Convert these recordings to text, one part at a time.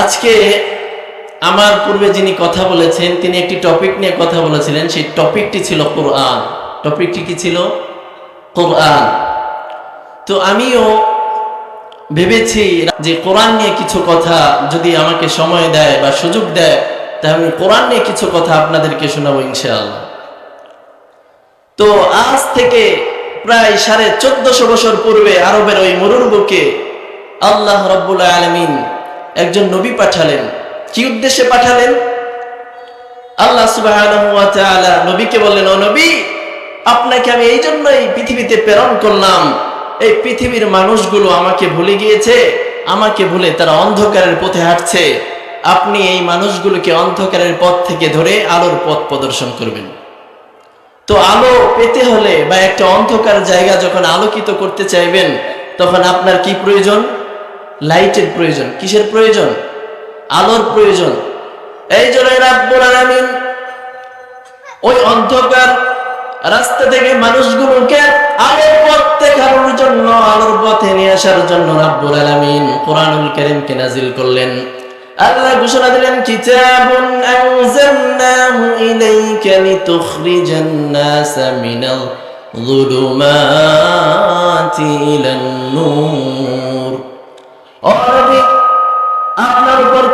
আজকে আমার পূর্বে যিনি কথা বলেছেন, তিনি একটি টপিক নিয়ে কথা বলেছিলেন। সেই টপিকটি ছিল কোরআন টপিকটি কি ছিল? কোরআন তো আমিও ভেবেছি যে কোরআন নিয়ে কিছু কথা যদি আমাকে সময় দেয় বা সুযোগ দেয়, তাহলে কোরআন নিয়ে কিছু কথা আপনাদেরকে শোনাবো ইনশাআল্লাহ। তো আজ থেকে প্রায় সাড়ে চোদ্দশো বছর পূর্বে আরবের ওই মরুর বুকে আল্লাহ রব্বুল আলমিন একজন নবী পাঠালেন। কি উদ্দেশ্যে পাঠালেন? আল্লাহ নবীকে বললেন, ও নবী, আপনাকে আমি এই জন্যই পৃথিবীতে প্রেরণ করলাম। এই পৃথিবীর মানুষগুলো আমাকে ভুলে গিয়েছে, আমাকে ভুলে তারা অন্ধকারের পথে হাঁটছে। আপনি এই মানুষগুলোকে অন্ধকারের পথ থেকে ধরে আলোর পথ প্রদর্শন করবেন। তো আলো পেতে হলে বা একটা অন্ধকার জায়গা যখন আলোকিত করতে চাইবেন, তখন আপনার কি প্রয়োজন? লাইটের প্রয়োজন। কিসের প্রয়োজন? আলোর প্রয়োজন। এই জন্য রাব্বুল আলামিন ওই অন্ধকার রাস্তা থেকে মানুষগুলোকে আলোর পথ দেখানোর জন্য, আলোর পথে নিয়ে আসার জন্য রাব্বুল আলামিন কোরআনুল কারীমকে নাজিল করলেন। আল্লাহ ঘোষণা দিলেন, কিতাবুন আনজালনাহু ইলাইকা লিতুখরিজান নাসা মিনাল যুলুমাতি ইলান নূর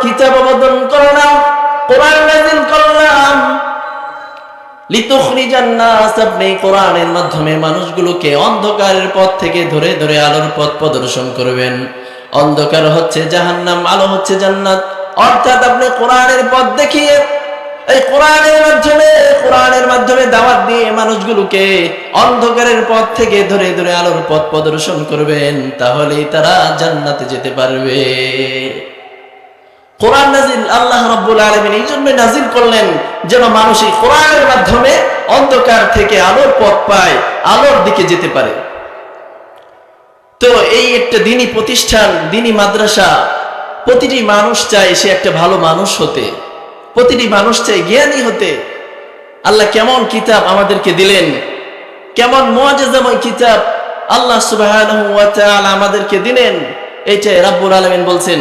কিতাব অবতরণ করলাম কোরআন নাযিল করলাম কোরআনের মাধ্যমে মানুষগুলোকে অন্ধকারের পথ থেকে ধরে ধরে আলোর পথ প্রদর্শন করবেন। অন্ধকার হচ্ছে আলো হচ্ছে জান্নাত। অর্থাৎ আপনি কোরআনের পথ দেখিয়ে এই কোরআনের মাধ্যমে কোরআনের মাধ্যমে দাওয়াত দিয়ে মানুষগুলোকে অন্ধকারের পথ থেকে ধরে ধরে আলোর পথ প্রদর্শন করবেন, তাহলেই তারা জান্নাতে যেতে পারবে। কোরআন নাজিল, আল্লাহ রাব্বুল আলামিন এই জন্য নাজিল করলেন যেন মানুষ এই কোরআনের মাধ্যমে অন্ধকার থেকে আলোর পথ পায়, আলোর দিকে যেতে পারে। তো এই একটা দিনী প্রতিষ্ঠান, দিনী মাদ্রাসা, প্রতিটি মানুষ চায় সে একটা ভালো মানুষ হতে, প্রতিটি মানুষ চায় জ্ঞানী হতে। আল্লাহ কেমন কিতাব আমাদেরকে দিলেন, কেমন মজাজাময় কিতাব আল্লাহ তাআলা আমাদেরকে দিলেন, এইটাই রাব্বুল আলামিন বলছেন।